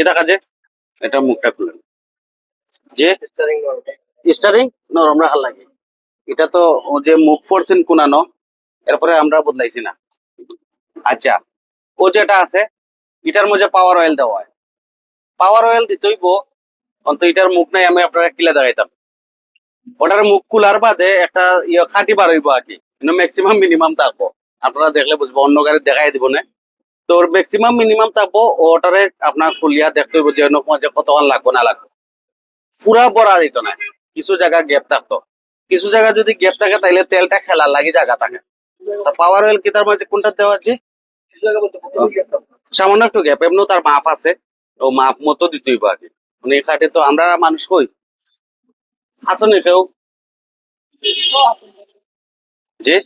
কিতা কাজে এটা মুখটা খুলেন যে স্টারিং নরম রাখার লাগে। এটা তো যে মুখ ফোরছেন কুনানো, এরপরে আমরা বদলাইছি না। আচ্ছা ও যেটা আছে, এটার মধ্যে পাওয়ার অয়েল দেওয়া হয়। পাওয়ার অয়েল দিতেইব অন্ত এটার মুখ নাই, আমি আপনারা কিলা দেখাইতাম। ওটার মুখ কুলার বাদে একটা ইয়ে খাটি বার হইব আর কি। ম্যাক্সিমাম মিনিমাম থাকব আপনারা দেখলে বুঝব, অন্য গাড়ি দেখাই দিব না। তো ম্যাক্সিমাম মিনিমাম থাকব ওটারে আপনার খুলিয়া দেখতে হইব যে যে কতক্ষণ লাগবো, না লাগবো। পুরা বড়া দিত না। কিছু জায়গা গ্যাপ থাকতো। কিছু জায়গা যদি গ্যাপ থাকে তাইলে তেলটা খেলার লাগে জায়গা থাকে। তা পাওয়ার অয়েল কিতার মধ্যে কোনটা দেওয়া আছে? সামান্য একটু গ্যাপ এমনি তার মাপ আছে। ও মাপ মতো দিতে হইব আর কি মানে এই খাটে তো আমরা মানুষ কই? আসনি কেউ? যে?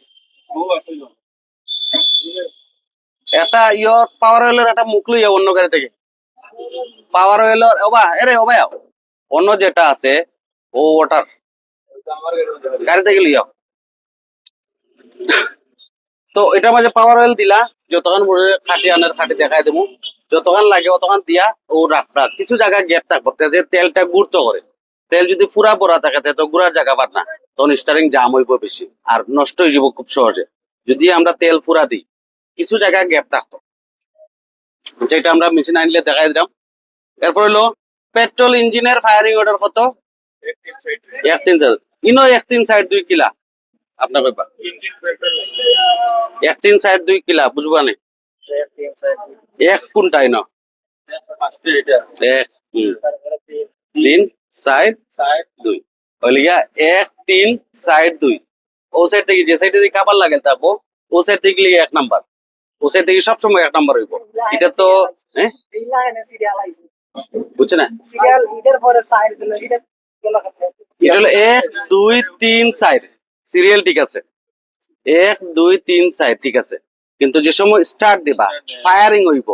একটা ইয়র পাওয়ার অয়েলের একটা মুখ লইয়া অন্য গাড়ি থেকে। পাওয়ার অয়েলের ওবা এরে ওবা অন্য যেটা আছে, ও ওটার গাড়ি থেকে লিয়াও তো এটা মাঝে পাওয়ার অয়েল দিলা যতক্ষণ বলে খাটি আনার খাটি দেখাই দেবো যতক্ষণ লাগে অতক্ষণ দিয়া ও রাখবা কিছু জায়গা গ্যাপ থাকব তেলটা গুরুত্ব করে। তেল যদি পুরা পড়া থাকে, তো গুড়ার জায়গা পার না। তখন স্টারিং জাম হইব বেশি, আর নষ্ট হয়ে যাব খুব সহজে। যদি আমরা তেল পুরা দিই কিছু জায়গায় গ্যাপ থাকতো। যেটা আমরা মেশিন আনলে দেখাই দিলাম। এরপর হলো পেট্রোল ইঞ্জিনের ফায়ারিং অর্ডার কত? এক তিন সাইড ইনো এক তিন সাইড দুই কিলা। আপনার ব্যাপার। এক তিন সাইড দুই কিলা, বুঝবা নি? এক কোনটাই ন এক তিন সাইড দুই। হইলে গিয়া এক তিন সাইড দুই। ও সাইড থেকে যে সাইডে দিকে আবার লাগে থাকব ও সাইড থেকে এক নাম্বার। ও থেকে সবসময় এক নাম্বার হইব। এটা তো হ্যাঁ? বুঝছে না? এটা হলো এক দুই তিন সিরিয়াল ঠিক আছে। এক দুই তিন ঠিক আছে। কিন্তু যে সময় স্টার্ট দিবা ফায়ারিং হইব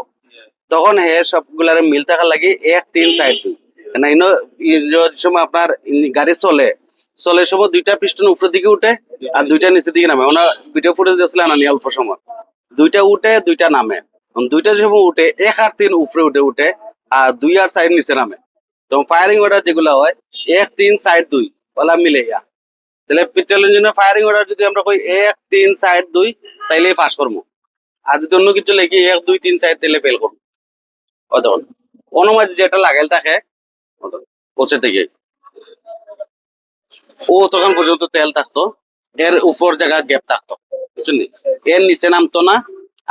তখন হে সবগুলার মিল থাকার লাগে এক তিন সাইড দুই। না ইনো সময় আপনার গাড়ি চলে চলে সময় দুইটা পিস্টন উপরের দিকে উঠে আর দুইটা নিচের দিকে নামে। ওনা ভিডিও ফুটেজ দিয়েছিলেন আনি অল্প সময়। দুইটা উঠে, দুইটা নামে। দুইটা যে উঠে, এক আর তিন উপরে উঠে উঠে, আর দুই আর সাইড নিচে নামে। তো ফায়ারিং অর্ডার যেগুলো হয়, এক, তিন সাইড দুই, ওলা মিলে ইয়া। তাহলে পেট্রোল ইঞ্জিনের ফায়ারিং অর্ডার যদি আমরা কই এক, তিন সাইড দুই তাইলে পাস করব। আর যদি অন্য কিছু লেগে এক, দুই, তিন, চার, তাইলে ফেল করব। তখন অনুমাজ যেটা লাগাইল থাকে পৌঁছে থেকে ও তখন পর্যন্ত তেল থাকতো, এর উপর জায়গা গ্যাপ থাকতো। বুঝছেন এর নিচে নামতো না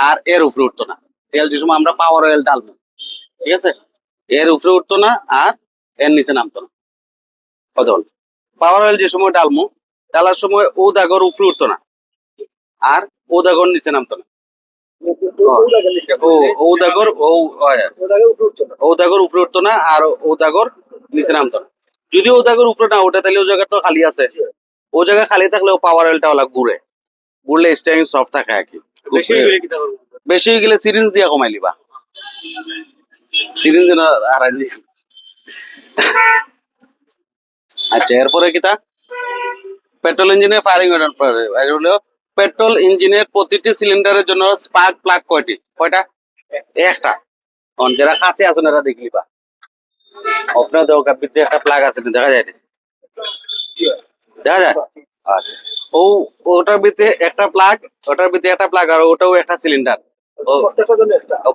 আর এর উপরে উঠতো না। তেল যে সময় আমরা পাওয়ার অয়েল ডালবো ঠিক আছে? এর উপরে উঠতো না আর এর নিচে নামতো না। কতক্ষণ পাওয়ার অয়েল যে সময় ডালমু ডালার সময় ও দাগর উপরে উঠতো না আর ও দাগর নিচে নামতো না। ও ও দাগর ও ও দাগর উপরে উঠতো না। আর ও দাগর নিচে নামতো না। যদি ও দাগর উপরে না ওঠে তাহলে ও জায়গা তো খালি আছে। ও জায়গা খালি থাকলে ও পাওয়ার অয়েলটা ওলা ঘুরে ঘুরলে স্টাইং সফট থাকে আর কি। বেশি হয়ে গেলে সিরিঞ্জ দিয়া কমাই লিবা সিরিঞ্জ আর আচ্ছা এরপরে কিতা? পেট্রোল ইঞ্জিনের ফায়ারিং অর্ডার হলো পেট্রোল ইঞ্জিনের প্রতিটি সিলিন্ডারের জন্য স্পার্ক প্লাগ কয়টি? কয়টা? একটা। যারা কাছে আছেন এরা দেখলি বা আপনার দরকার একটা প্লাগ আছে দেখা যায় দেখা যায়? আচ্ছা ও ওটার ভিতরে একটা প্লাগ ওটার ভিতরে একটা প্লাগ আর ওটাও একটা সিলিন্ডার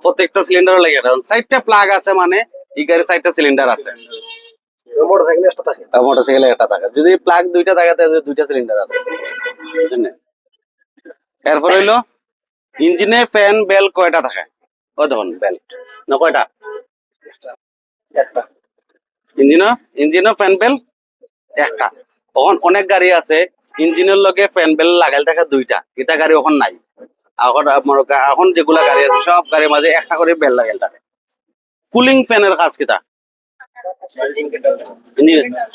প্রত্যেকটা সিলিন্ডার লাগে প্লাগ আছে মানে এই গাড়ির সাইডটা সিলিন্ডার আছে। মোটরসাইকেলে একটা থাকে? যদি প্লাগ দুইটা থাকে তাহলে দুইটা সিলিন্ডার আছে। বুঝছেন না? এরপর হইল ইঞ্জিনে ফ্যান বেল কয়টা থাকে? ও দেখুন বেল না কয়টা? ইঞ্জিনও ইঞ্জিনও ফ্যান বেল একটা। তখন অনেক গাড়ি আছে ইঞ্জিনের লগে ফ্যান বেল লাগাইল থাকে দুইটা এটা গাড়ি এখন নাই। এখন এখন যেগুলা গাড়ি আছে, সব গাড়ির মাঝে একটা করে বেল লাগাইল থাকে কুলিং ফ্যানের কাজ কিটা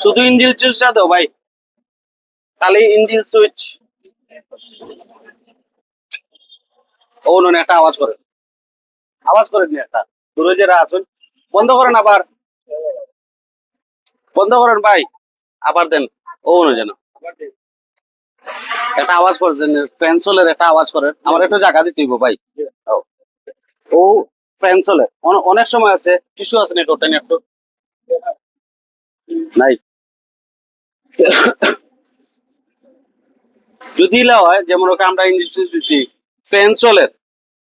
শুধু ইঞ্জিন সুইচটা দাও ভাই। খালি ইঞ্জিন সুইচ ও নুন একটা আওয়াজ করে। আওয়াজ করে নি একটা। দূরে যারা আছেন, বন্ধ করেন আবার। বন্ধ করেন ভাই। আবার দেন। ও নো যেন। একটা আওয়াজ করে দেন পেন্সিলের একটা আওয়াজ আমার একটু জায়গা দিতে ভাই। ও। ফ্যান অনেক সময় আছে টিস্যু আছে না ওটা নিয়ে একটু? নাই। যদি হয়, যেমন ওকে আমরা ইঞ্জিন দিচ্ছি ফ্যান চলে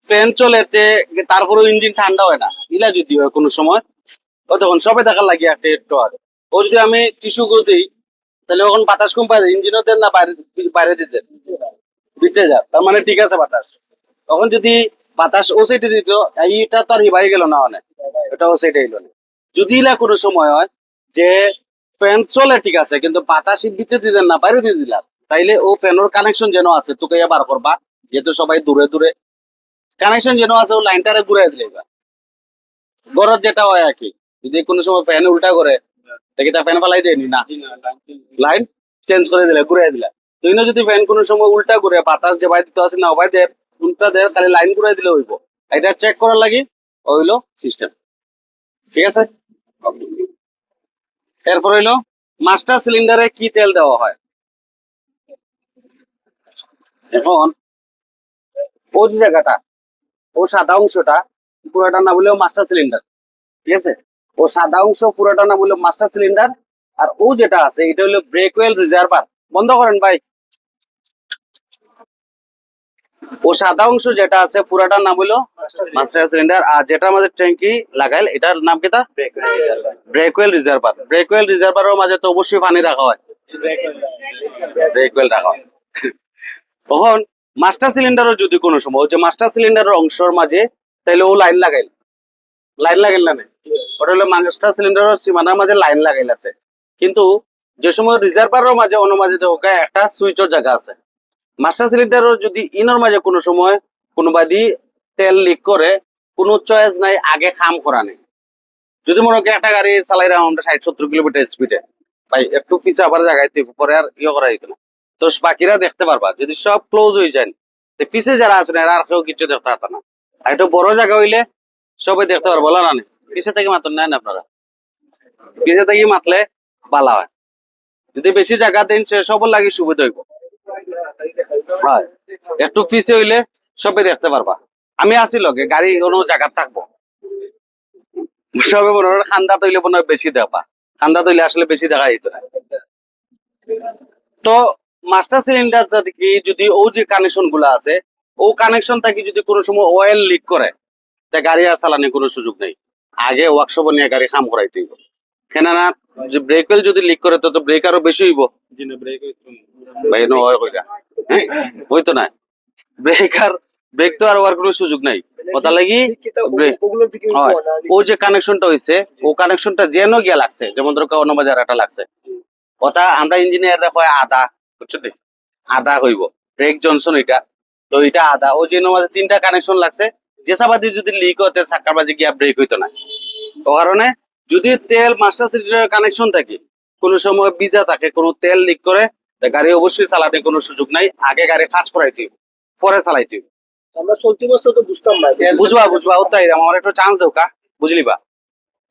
ফ্যান চলেতে তারপরেও ইঞ্জিন ঠান্ডা হয় না। ইলা যদি হয় কোনো সময়। ও তখন সবে দেখার লাগে একটা একটু আর। ও যদি আমি টিস্যু দিই তাহলে ওখান বাতাস কম পাই ইঞ্জিনও দেন না, বাইরে দিতে। দিতে যা, তার মানে ঠিক আছে বাতাস। তখন যদি বাতাস ও সাইডে দিত, এইটা তো আর হিবাই গেল না অনেক। এটা ও সাইডে এলো না। যদি ইলা কোনো সময় হয় যে ফ্যান চলে ঠিক আছে, কিন্তু বাতাস দিতে দিতেন না, বাইরে দিয়ে দিলাম, তাইলে ও ফ্যানের কানেকশন যেন আছে, তোকে বার করবা। যেহেতু সবাই দূরে দূরে কানেকশন যেন আছে, ও লাইনটারে ঘুরে দিলে গরজ যেটা হয় আর কি, যদি কোনো সময় ফ্যান উল্টা করে দেখি তা ফ্যান ফালাই দেয়নি না লাইন চেঞ্জ করে দিলে ঘুরে দিলে। তুই না যদি ফ্যান কোনো সময় উল্টা করে বাতাস যে বাইরে দিতে আসে না ওবাই দের উল্টা দের খালি লাইন ঘুরে দিলে হইব। এটা চেক করার লাগি হইল সিস্টেম ঠিক আছে? এরপর হইল মাস্টার সিলিন্ডারে কি তেল দেওয়া হয়? এখন, ও যে জায়গাটা, ও সাদা অংশটা, পুরোটা না বলেও মাস্টার সিলিন্ডার ঠিক আছে? ও সাদা অংশ পুরোটা নাম হলো মাস্টার সিলিন্ডার আর ও যেটা আছে এটা হলো ব্রেকওয়েল রিজার্ভার বন্ধ করেন ভাই। ও সাদা অংশ যেটা আছে পুরাটার নাম হলো মাস্টার সিলিন্ডার আর যেটা আমাদের ট্যাঙ্কি লাগাইল এটার নাম কি তা? ব্রেকওয়েল রিজার্ভার ব্রেকওয়েল রিজার্ভারের মাঝে তো অবশ্যই পানি রাখা হয়। ব্রেকওয়েল রাখা হয়। তখন মাস্টার সিলিন্ডারও যদি কোনো সময় যে মাস্টার সিলিন্ডারের অংশের মাঝে তাইলে ও লাইন লাগাইল। লাইন লাগাইল না নে? ওটা হলো সিলিন্ডারের সীমানার মাঝে লাইন আছে। কিন্তু যে সময় রিজার্ভারের মাঝে অন্য মাঝে তো ওকে একটা সুইচের জায়গা আছে। মাস্টার সিলিন্ডারও যদি ইনর মাঝে কোনো সময় কোনোবাদি তেল লিক করে, কোনো চয়েস নাই, আগে খাম করা নেই। যদি মনে করি একটা গাড়ি চালাই রাখা, আমরা ষাট সত্তর কিলোমিটার স্পিডে একটু পিছে আবার জায়গায় পরে আর ইয়ে করা যেত না। তো বাকিরা দেখতে পারবা, যদি সব ক্লোজ হয়ে যায় পিছে যারা এরা আর কেউ কিছু দেখতে পারত না। একটু বড় জায়গা হইলে সবাই দেখতে পারব নি? পিছে থেকে মাত্র নেন আপনারা? পিছে থেকে মাতলে বালা হয়। যদি বেশি জায়গা দেন, সে সবার লাগে সুবিধা হইব। হয়। একটু পিছে হইলে সবে দেখতে পারবা। আমি আছি লগে, গাড়ি কোনো জায়গা থাকব। সবে মনে হয় খান্দা তৈলে মনে হয় বেশি দেখবা। খান্দা তৈলে আসলে বেশি দেখা যেত না। তো মাস্টার সিলিন্ডার কি যদি ও যে কানেকশনগুলা আছে, ও কানেকশন থাকি যদি কোনো সময় অয়েল লিক করে, তা গাড়ি আর চালানোর কোনো সুযোগ নেই। আগে ওয়ার্কশপ নিয়ে গাড়ি খাম করাইতে হইব। কেন না যে ব্রেকওয়েল যদি লিক করে তো ব্রেক আরও বেশি হইব। ভাই নো হয় কইরা। হ্যাঁ? হইতো না। ব্রেক আর ব্রেক তো আর হওয়ার কোনো সুযোগ নাই। কথা লাগি ও যে কানেকশনটা হইছে ও কানেকশনটা যেন গিয়া লাগছে। যেমন ধরো অন্য বাজার একটা লাগছে। কথা আমরা ইঞ্জিনিয়ার হয় আদা বুঝছ? আদা হইব। ব্রেক জনসন এটা। তো এটা আদা ও যে তিনটা কানেকশন লাগছে যে সাবাদি যদি লিক হতে চাক্কার বাজে গিয়া ব্রেক হইতো না? ও কারণে যদি তেল মাস্টার সিলিন্ডার কানেকশন থাকে কোনো সময় ভিজা থাকে কোনো তেল লিক করে তা গাড়ি অবশ্যই চালাতে কোনো সুযোগ নাই আগে গাড়ি কাজ করাইতে হইব, পরে চালাইতে হইব। আমরা চলতি বছর তো বুঝতাম না বুঝবা বুঝবা ওটাই আমার একটু চান্স দেও কা বুঝলি বা?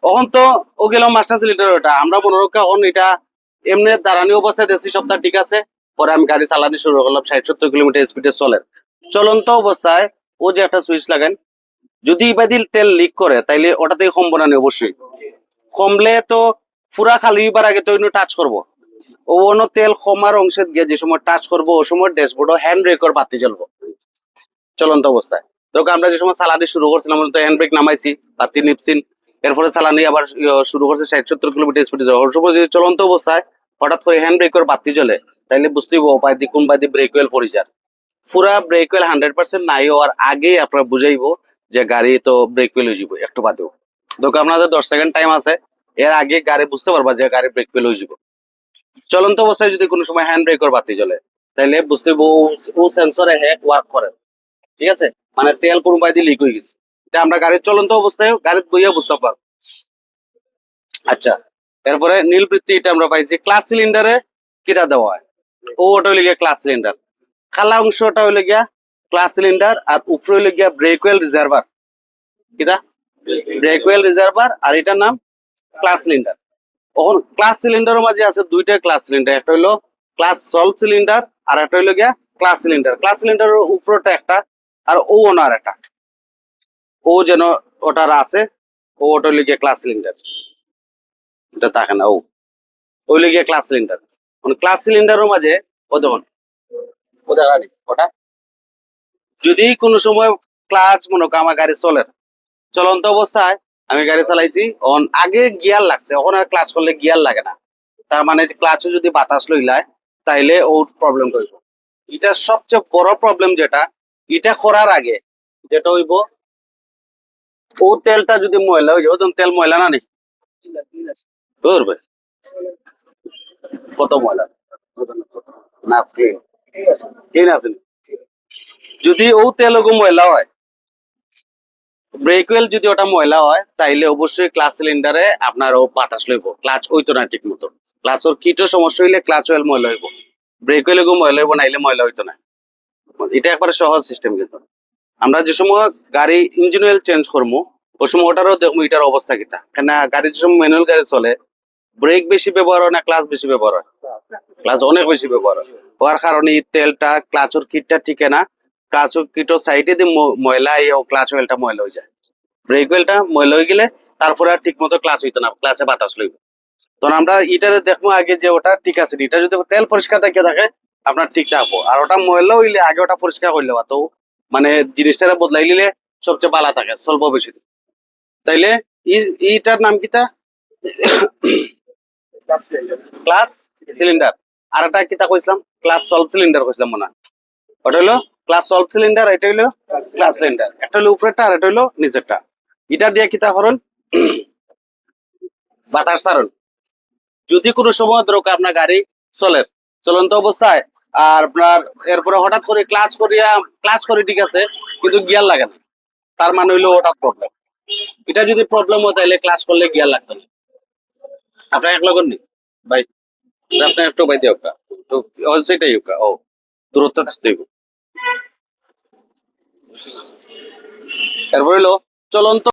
তখন তো ও গেল মাস্টার সিলিন্ডার ওটা আমরা মনে রাখা এখন এটা এমনি দাঁড়ানি অবস্থায় দেশি সপ্তাহ ঠিক আছে পরে আমি গাড়ি চালানো শুরু করলাম ষাট সত্তর কিলোমিটার স্পিডে চলে। চলন্ত অবস্থায় ও যে একটা সুইচ লাগান, যদি ইবাদি তেল লিক করে, তাইলে ওটাতেই কমবো না অবশ্যই। কমলে তো পুরা খালি হইবার আগে তো টাচ করব। ও অন্য তেল কমার অংশে গিয়ে যে সময় টাচ করব, ও সময় ড্যাশবোর্ড হ্যান্ড ব্রেকর বাতি জ্বলবো। চলন্ত অবস্থায়। ধরো আমরা যে সময় চালানি শুরু করছিলাম তো হ্যান্ড ব্রেক নামাইছি, বাতি নিপছিন এরপরে চালানি আবার ইয়ে শুরু করছে ষাট সত্তর কিলোমিটার স্পিডে ওর সময় যদি চলন্ত অবস্থায়, হঠাৎ করে হ্যান্ড ব্রেকের বাতি জ্বলে, তাইলে বুঝতেই পাই কোন পাই দি ব্রেক ওয়েল পরিচার পুরা ব্রেক ওয়েল হান্ড্রেড পার্সেন্ট নাই হওয়ার আগে আপনারা বুঝাইবো যে গাড়ি তো ব্রেক ওয়েল হয়ে যাব একটু বাদেও দেখো, আপনাদের দশ সেকেন্ড টাইম আছে, এর আগে গাড়ি বুঝতে পারবা যে গাড়ি ব্রেক ফেল হয়ে যাব চলন্ত অবস্থায় যদি কোনো সময় হ্যান্ড ব্রেকের বাতি জ্বলে তাহলে বুঝতে ও- সেন্সরে হ্যাক ওয়ার্ক করে। ঠিক আছে? মানে তেল কোন বাইদি লিক হয়ে গেছে। তা আমরা গাড়ির চলন্ত অবস্থায় গাড়ির বইয়া বুঝতে পারব। আচ্ছা এরপরে নীল বৃত্তি এটা আমরা পাইছি। ক্লাস সিলিন্ডারে কিটা দেওয়া হয়? ও ওটা হইলে গিয়া ক্লাস সিলিন্ডার খালা অংশটা হইলে গিয়া ক্লাস সিলিন্ডার আর উপরে হইলে গিয়া ব্রেকওয়েল রিজার্ভার কিটা ব্রেকওয়েল রিজার্ভার আর এটার নাম ক্লাস সিলিন্ডার এখন ক্লাস সিলিন্ডারের মাঝে আছে দুইটা ক্লাস সিলিন্ডার একটা হইল ক্লাস সলভ সিলিন্ডার আর একটা হইল গিয়া ক্লাস সিলিন্ডার ক্লাস সিলিন্ডারের উপরটা একটা আর ও আর একটা। ও যেন ওটার আছে ও ওটা লিখে ক্লাস সিলিন্ডার এটা থাকে না ও ওই লিখে ক্লাস সিলিন্ডার ক্লাস সিলিন্ডারের মাঝে ও দেখুন ও যদি কোনো সময় ক্লাচ মনে করো আমার গাড়ি চলে না, চলন্ত অবস্থায় আমি গাড়ি চালাইছি আগে গিয়ার লাগছে এখন আর ক্লাচ করলে গিয়ার লাগে না। তার মানে ক্লাচে যদি বাতাস লইলায় তাইলে ওর প্রবলেম হইব এটা সবচেয়ে বড় প্রবলেম যেটা এটা করার আগে যেটা হইব ও তেলটা যদি ময়লা হয়ে যায় তেল ময়লা না ধরবে। কত ময়লা? না ক্লিন ক্লিন আছে। যদি ও তেল ময়লা হয় ব্রেক ওয়েল যদি ওটা ময়লা হয়, তাইলে অবশ্যই ক্লাস সিলিন্ডারে আপনার ও বাতাস লইব ক্লাচ হইতো না ঠিক মতো ক্লাচ ওর কিটো সমস্যা হইলে ক্লাচ ওয়েল ময়লা হইব ব্রেক ওয়েল ময়লা হইব নাইলে ময়লা হইতো না এটা একবারে সহজ সিস্টেম কিন্তু আমরা যে সময় গাড়ি ইঞ্জিন অয়েল চেঞ্জ করব, ওই সময় ওটারও দেখব এটার অবস্থা কিটা কেন গাড়ি যে সময় ম্যানুয়াল গাড়ি চলে ব্রেক বেশি ব্যবহার হয় না ক্লাচ বেশি ব্যবহার হয়? ক্লাচ অনেক বেশি ব্যবহার হয়। হওয়ার কারণে তেলটা ক্লাচের কিটটা ঠিকে না। ক্লাচের কিটোর সাইডে দিয়ে ময়লা এই ক্লাচ অয়েলটা ময়লা হয়ে যায়। ব্রেক অয়েলটা ময়লা হয়ে গেলে তারপরে আর ঠিক মতো ক্লাচ হইতো না, ক্লাচে বাতাস লইব। তখন আমরা এটাতে দেখব আগে যে ওটা ঠিক আছে, এটা যদি তেল পরিষ্কার থাকে থাকে, আপনার ঠিক থাকব। আর ওটা ময়লা হইলে আগে ওটা পরিষ্কার করলে তো মানে জিনিসটা বদলাই নিলে সবচেয়ে ভালো থাকে, স্বল্প বেশি। তাইলে ই- ইটার নাম কিতা ক্লাস সিলিন্ডার। আর একটা কিতা কইছিলাম ক্লাস সলভ সিলিন্ডার কইছিলাম মনে। ওটা হলো ক্লাস সলভ সিলিন্ডার এটা হলো ক্লাস সিলিন্ডার একটা হলো উপরেরটা আর এটা হলো নিচেরটা। এটা দিয়ে কিতা করুন বাতাস সারুন যদি কোনো সময় ধরো আপনার গাড়ি চলে, চলন্ত অবস্থায়, আর আপনার এরপরে হঠাৎ করে ক্লাচ করিয়া ক্লাচ করে ঠিক আছে, কিন্তু গিয়ার লাগে না। তার মানে হইল ওটা প্রবলেম এটা যদি প্রবলেম হয় তাহলে ক্লাচ করলে গিয়ার লাগতো না। আপনার এক লগন নি ভাই। আপনি একটু বাই দিও তো সেটাই হোক ও দূরত্ব থাকতে হইব। তারপর হইল চলন্ত